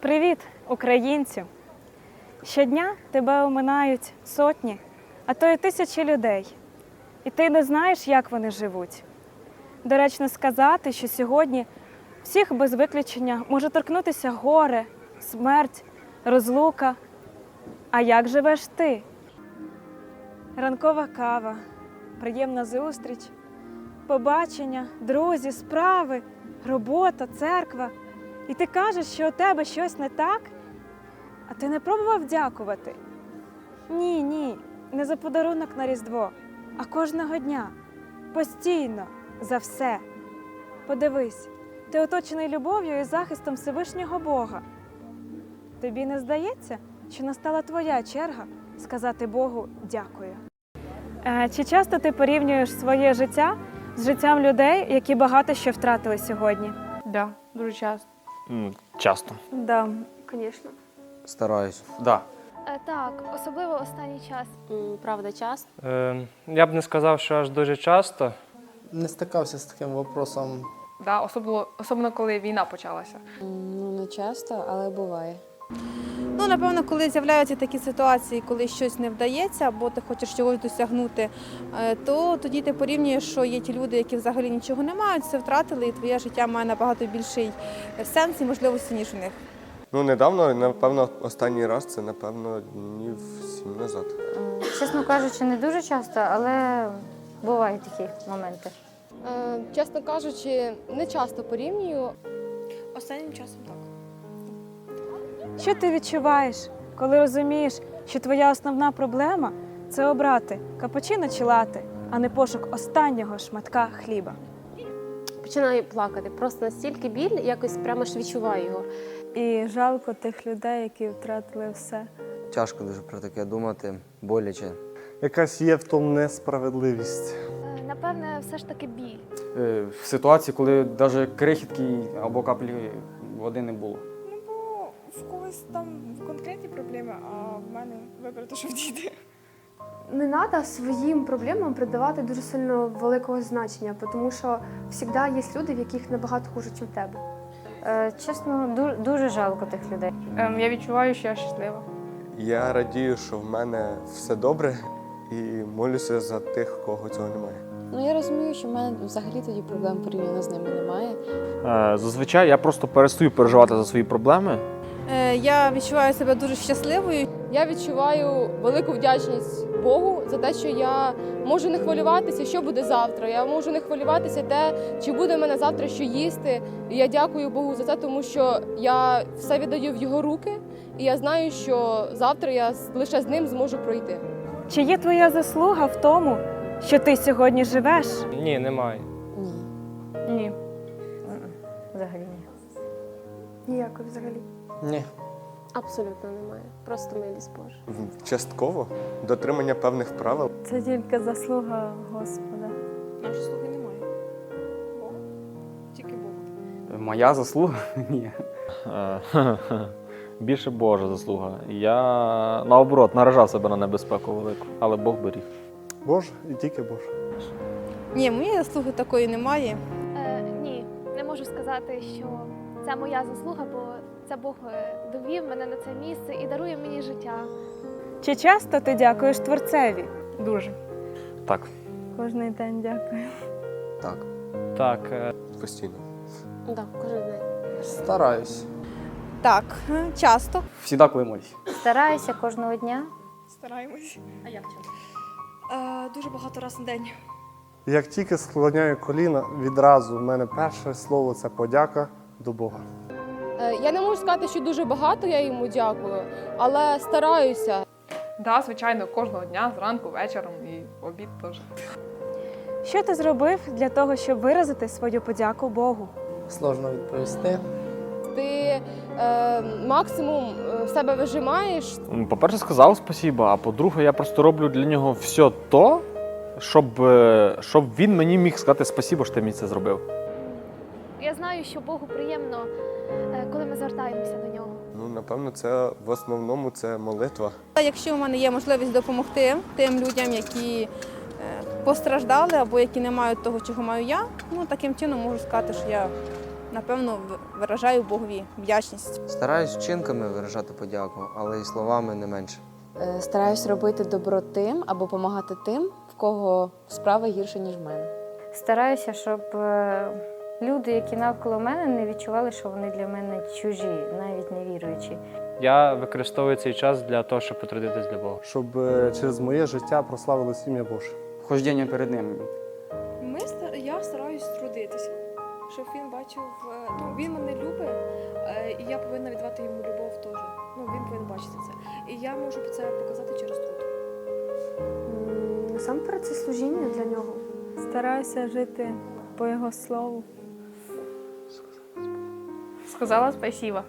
Привіт, українцю! Щодня тебе оминають сотні, а то й тисячі людей. І ти не знаєш, як вони живуть. Доречно сказати, що сьогодні всіх без виключення може торкнутися горе, смерть, розлука. А як живеш ти? Ранкова кава, приємна зустріч, побачення, друзі, справи, робота, церква. І ти кажеш, що у тебе щось не так, а ти не пробував дякувати? Ні, ні, не за подарунок на Різдво, а кожного дня, постійно, за все. Подивись, ти оточений любов'ю і захистом Всевишнього Бога. Тобі не здається, що настала твоя черга сказати Богу дякую. Е, Чи часто ти порівнюєш своє життя з життям людей, які багато що втратили сьогодні? Да, дуже часто. М, Часто. Да. Звісно. Стараюсь. Да. Е, Так, особливо останній час. Правда, час. Е, я б не сказав, що аж дуже часто. Не стикався з таким вопросом. Да, особливо, особливо коли війна почалася. Ну, не часто, але буває. Ну, напевно, коли з'являються такі ситуації, коли щось не вдається, або ти хочеш чогось досягнути, е, то тоді ти порівнюєш, що є ті люди, які взагалі нічого не мають, все втратили, і твоє життя має набагато більший сенс і можливості, ніж у них. Ну, недавно, напевно, останній раз це, напевно, днів сім назад. Чесно кажучи, не дуже часто, але бувають такі моменти. Е, Чесно кажучи, не часто порівнюю. Останнім часом так. Що ти відчуваєш, коли розумієш, що твоя основна проблема це обрати капучино чи лати, а не пошук останнього шматка хліба? Починаю плакати. Просто настільки біль, якось прямо ж відчуваю його. І жалко тих людей, які втратили все. Тяжко дуже про таке думати, боляче. Якась є в тому несправедливість. Е, Напевне, все ж таки біль. Е, В ситуації, коли навіть крихітки або каплі води не було. В когось там конкретні проблеми, а в мене вибрати, що в діти. Не треба своїм проблемам придавати дуже сильно великого значення, тому що завжди є люди, в яких набагато хуже, ніж в тебе. Е, Чесно, дуже, дуже жалко тих людей. Ем, я відчуваю, що я щаслива. Я радію, що в мене все добре, і молюся за тих, кого цього немає. Ну я розумію, що в мене взагалі тоді проблем порівняно з ними немає. Е, Зазвичай я просто перестаю переживати за свої проблеми. Е, Я відчуваю себе дуже щасливою. Я відчуваю велику вдячність Богу за те, що я можу не хвилюватися, що буде завтра. Я можу не хвилюватися те, чи буде в мене завтра що їсти. І я дякую Богу за це, тому що я все віддаю в його руки, і я знаю, що завтра я лише з ним зможу пройти. Чи є твоя заслуга в тому, що ти сьогодні живеш? Ні, немає. Ні. Ні. Взагалі ні. Ніякої взагалі. Ні. Абсолютно немає. Просто милість Божа. Частково дотримання певних правил. Це тільки заслуга Господа. Нам ж слуги немає. Бог. Тільки Бог. Моя заслуга? Ні. Е, Більше Божа заслуга. Я наоборот наражав себе на небезпеку велику, але Бог беріг. Боже і тільки Боже. Ні, моєї заслуги такої немає. Е, ні, не можу сказати, що це моя заслуга, бо це Бог е, довів мене на це місце і дарує мені життя. Чи часто ти дякуєш Творцеві? Дуже. Так. Кожний день дякую. Так. Так, е, Постійно. Да, кожен день. Стараюсь. Так, часто. Всіда, коли молюсь. Стараюся кожного дня. Стараємось. А як Е, Дуже багато разів на день. Як тільки склоняю коліна, відразу в мене перше слово це подяка до Бога. Е, Я не можу сказати, що дуже багато я йому дякую, але стараюся. Да, звичайно, кожного дня, зранку, вечором і обід теж. Що ти зробив для того, щоб виразити свою подяку Богу? Сложно відповісти. Ти е, максимум е, в себе вижимаєш, По-перше, сказав спасіба, а по-друге, я просто роблю для нього все то, щоб, е, щоб він мені міг сказати спасіба, що ти мені це зробив. Я знаю, що Богу приємно, е, коли ми звертаємося до нього. Ну, напевно, це в основному це молитва. Якщо в мене є можливість допомогти тим людям, які е, постраждали або які не мають того, чого маю я, ну таким чином можу сказати, що я напевно виражаю Богові вдячність. Стараюсь вчинками виражати подяку, але й словами не менше. Е, Стараюсь робити добро тим або допомагати тим, в кого справи гірше, ніж в мене. Стараюся, щоб люди, які навколо мене, не відчували, що вони для мене чужі, навіть не віруючі. Я використовую цей час для того, щоб потрудитись для Бога. Щоб е, через моє життя прославилось ім'я Боже. Хождіння перед ним. Ми я стараюсь трудитися, щоб він бачив. е, Ну він мене любить, е, і я повинна віддавати йому любов теж. Ну він повинен бачити це. І я можу це показати через труд. Насамперед це служіння для нього. Стараюся жити по його слову. Сказала спасіба.